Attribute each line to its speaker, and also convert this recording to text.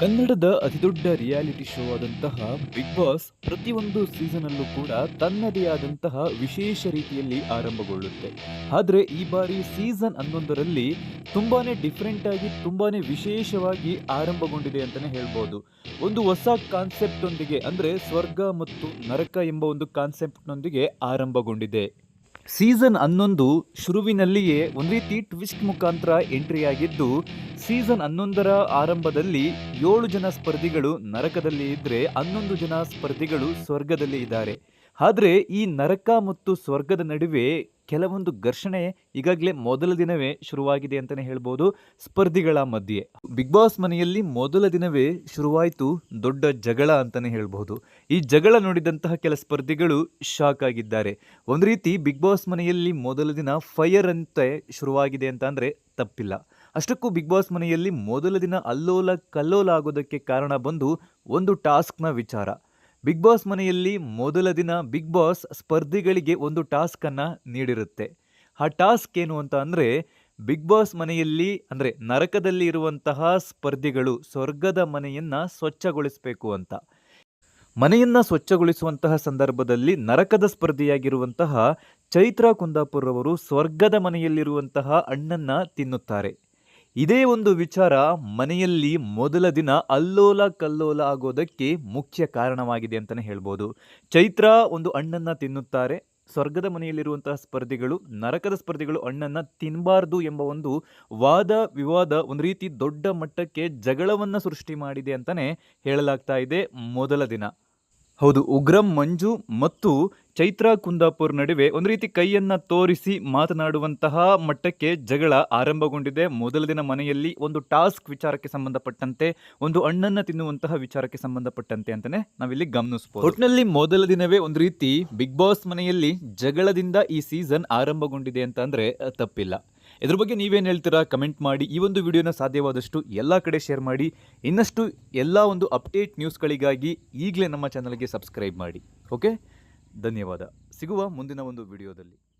Speaker 1: ಕನ್ನಡದ ಅತಿದೊಡ್ಡ reality show ಆದಂತಹ ಬಿಗ್ ಬಾಸ್ ಪ್ರತಿಯೊಂದು ಸೀಸನಲ್ಲೂ ಕೂಡ ತನ್ನದೇ ಆದಂತಹ ವಿಶೇಷ ರೀತಿಯಲ್ಲಿ ಆರಂಭಗೊಳ್ಳುತ್ತೆ. ಆದರೆ ಈ ಬಾರಿ ಸೀಸನ್ ಹನ್ನೊಂದರಲ್ಲಿ ತುಂಬಾನೇ ಡಿಫ್ರೆಂಟ್ ಆಗಿ, ತುಂಬಾನೇ ವಿಶೇಷವಾಗಿ ಆರಂಭಗೊಂಡಿದೆ ಅಂತಲೇ ಹೇಳ್ಬೋದು. ಒಂದು ಹೊಸ ಕಾನ್ಸೆಪ್ಟ್ ಒಂದಿಗೆ, ಅಂದರೆ ಸ್ವರ್ಗ ಮತ್ತು ನರಕ ಎಂಬ ಒಂದು ಕಾನ್ಸೆಪ್ಟ್ನೊಂದಿಗೆ ಆರಂಭಗೊಂಡಿದೆ. ಸೀಸನ್ ಹನ್ನೊಂದು ಶುರುವಿನಲ್ಲಿಯೇ ಒಂದು ರೀತಿ ಟ್ವಿಸ್ಟ್ ಮುಖಾಂತರ ಎಂಟ್ರಿಯಾಗಿದ್ದು, ಸೀಸನ್ ಹನ್ನೊಂದರ ಆರಂಭದಲ್ಲಿ ಏಳು ಜನ ಸ್ಪರ್ಧಿಗಳು ನರಕದಲ್ಲಿ ಇದ್ದರೆ ಹನ್ನೊಂದು ಜನ ಸ್ಪರ್ಧಿಗಳು ಸ್ವರ್ಗದಲ್ಲಿ ಇದ್ದಾರೆ. ಆದರೆ ಈ ನರಕ ಮತ್ತು ಸ್ವರ್ಗದ ನಡುವೆ ಕೆಲವೊಂದು ಘರ್ಷಣೆ ಈಗಾಗಲೇ ಮೊದಲ ದಿನವೇ ಶುರುವಾಗಿದೆ ಅಂತಲೇ ಹೇಳ್ಬೋದು ಸ್ಪರ್ಧಿಗಳ ಮಧ್ಯೆ. ಬಿಗ್ ಬಾಸ್ ಮನೆಯಲ್ಲಿ ಮೊದಲ ದಿನವೇ ಶುರುವಾಯಿತು ದೊಡ್ಡ ಜಗಳ ಅಂತಲೇ ಹೇಳ್ಬೋದು. ಈ ಜಗಳ ನೋಡಿದಂತಹ ಕೆಲ ಸ್ಪರ್ಧಿಗಳು ಶಾಕ್ ಆಗಿದ್ದಾರೆ. ಒಂದು ರೀತಿ ಬಿಗ್ ಬಾಸ್ ಮನೆಯಲ್ಲಿ ಮೊದಲ ದಿನ ಫೈರ್ ಅಂತೆ ಶುರುವಾಗಿದೆ ಅಂತ ಅಂದರೆ ತಪ್ಪಿಲ್ಲ. ಅಷ್ಟಕ್ಕೂ ಬಿಗ್ ಬಾಸ್ ಮನೆಯಲ್ಲಿ ಮೊದಲ ದಿನ ಅಲ್ಲೋಲ ಕಲ್ಲೋಲ ಆಗೋದಕ್ಕೆ ಕಾರಣ ಬಂದು ಒಂದು ಟಾಸ್ಕ್ನ ವಿಚಾರ. ಬಿಗ್ ಬಾಸ್ ಮನೆಯಲ್ಲಿ ಮೊದಲ ದಿನ ಬಿಗ್ ಬಾಸ್ ಸ್ಪರ್ಧಿಗಳಿಗೆ ಒಂದು ಟಾಸ್ಕನ್ನು ನೀಡಿರುತ್ತೆ. ಆ ಟಾಸ್ಕ್ ಏನು ಅಂತ ಅಂದರೆ, ಬಿಗ್ ಬಾಸ್ ಮನೆಯಲ್ಲಿ ಅಂದರೆ ನರಕದಲ್ಲಿ ಇರುವಂತಹ ಸ್ಪರ್ಧಿಗಳು ಸ್ವರ್ಗದ ಮನೆಯನ್ನು ಸ್ವಚ್ಛಗೊಳಿಸಬೇಕು ಅಂತ. ಮನೆಯನ್ನ ಸ್ವಚ್ಛಗೊಳಿಸುವಂತಹ ಸಂದರ್ಭದಲ್ಲಿ ನರಕದ ಸ್ಪರ್ಧಿಯಾಗಿರುವಂತಹ ಚೈತ್ರ ಕುಂದಾಪುರ್ ಅವರು ಸ್ವರ್ಗದ ಮನೆಯಲ್ಲಿರುವಂತಹ ಹಣ್ಣನ್ನ ತಿನ್ನುತ್ತಾರೆ. ಇದೇ ಒಂದು ವಿಚಾರ ಮನೆಯಲ್ಲಿ ಮೊದಲ ದಿನ ಅಲ್ಲೋಲ ಕಲ್ಲೋಲ ಆಗೋದಕ್ಕೆ ಮುಖ್ಯ ಕಾರಣವಾಗಿದೆ ಅಂತಲೇ ಹೇಳ್ಬೋದು. ಚೈತ್ರ ಒಂದು ಹಣ್ಣನ್ನು ತಿನ್ನುತ್ತಾರೆ. ಸ್ವರ್ಗದ ಮನೆಯಲ್ಲಿರುವಂತಹ ಸ್ಪರ್ಧಿಗಳು, ನರಕದ ಸ್ಪರ್ಧಿಗಳು ಹಣ್ಣನ್ನು ತಿನ್ನಬಾರ್ದು ಎಂಬ ಒಂದು ವಾದ, ವಿವಾದ ಒಂದು ರೀತಿ ದೊಡ್ಡ ಮಟ್ಟಕ್ಕೆ ಜಗಳವನ್ನು ಸೃಷ್ಟಿ ಮಾಡಿದೆ ಅಂತಲೇ ಹೇಳಲಾಗ್ತಾ ಇದೆ ಮೊದಲ ದಿನ. ಹೌದು, ಉಗ್ರಂ, ಮಂಜು ಮತ್ತು ಚೈತ್ರ ಕುಂದಾಪುರ್ ನಡುವೆ ಒಂದು ರೀತಿ ಕೈಯನ್ನ ತೋರಿಸಿ ಮಾತನಾಡುವಂತಹ ಮಟ್ಟಕ್ಕೆ ಜಗಳ ಆರಂಭಗೊಂಡಿದೆ. ಮೊದಲ ದಿನ ಮನೆಯಲ್ಲಿ ಒಂದು ಟಾಸ್ಕ್ ವಿಚಾರಕ್ಕೆ ಸಂಬಂಧಪಟ್ಟಂತೆ, ಒಂದು ಹಣ್ಣನ್ನು ತಿನ್ನುವಂತಹ ವಿಚಾರಕ್ಕೆ ಸಂಬಂಧಪಟ್ಟಂತೆ ಅಂತಾನೆ ನಾವಿಲ್ಲಿ ಗಮನಿಸಬಹುದು ಒಟ್ಟಿನಲ್ಲಿ ಮೊದಲ ದಿನವೇ ಒಂದು ರೀತಿ ಬಿಗ್ ಬಾಸ್ ಮನೆಯಲ್ಲಿ ಜಗಳದಿಂದ ಈ ಸೀಸನ್ ಆರಂಭಗೊಂಡಿದೆ ಅಂತ ಅಂದ್ರೆ ತಪ್ಪಿಲ್ಲ. ಇದ್ರ ಬಗ್ಗೆ ನೀವೇನು ಹೇಳ್ತೀರಾ? ಕಮೆಂಟ್ ಮಾಡಿ. ಈ ಒಂದು ವಿಡಿಯೋನ ಸಾಧ್ಯವಾದಷ್ಟು ಎಲ್ಲ ಕಡೆ ಶೇರ್ ಮಾಡಿ. ಇನ್ನಷ್ಟು ಎಲ್ಲ ಒಂದು ಅಪ್ಡೇಟ್ ನ್ಯೂಸ್ಗಳಿಗಾಗಿ ಈಗಲೇ ನಮ್ಮ ಚಾನಲ್ಗೆ ಸಬ್ಸ್ಕ್ರೈಬ್ ಮಾಡಿ. ಓಕೆ? ಧನ್ಯವಾದ. ಸಿಗುವ ಮುಂದಿನ ಒಂದು ವಿಡಿಯೋದಲ್ಲಿ.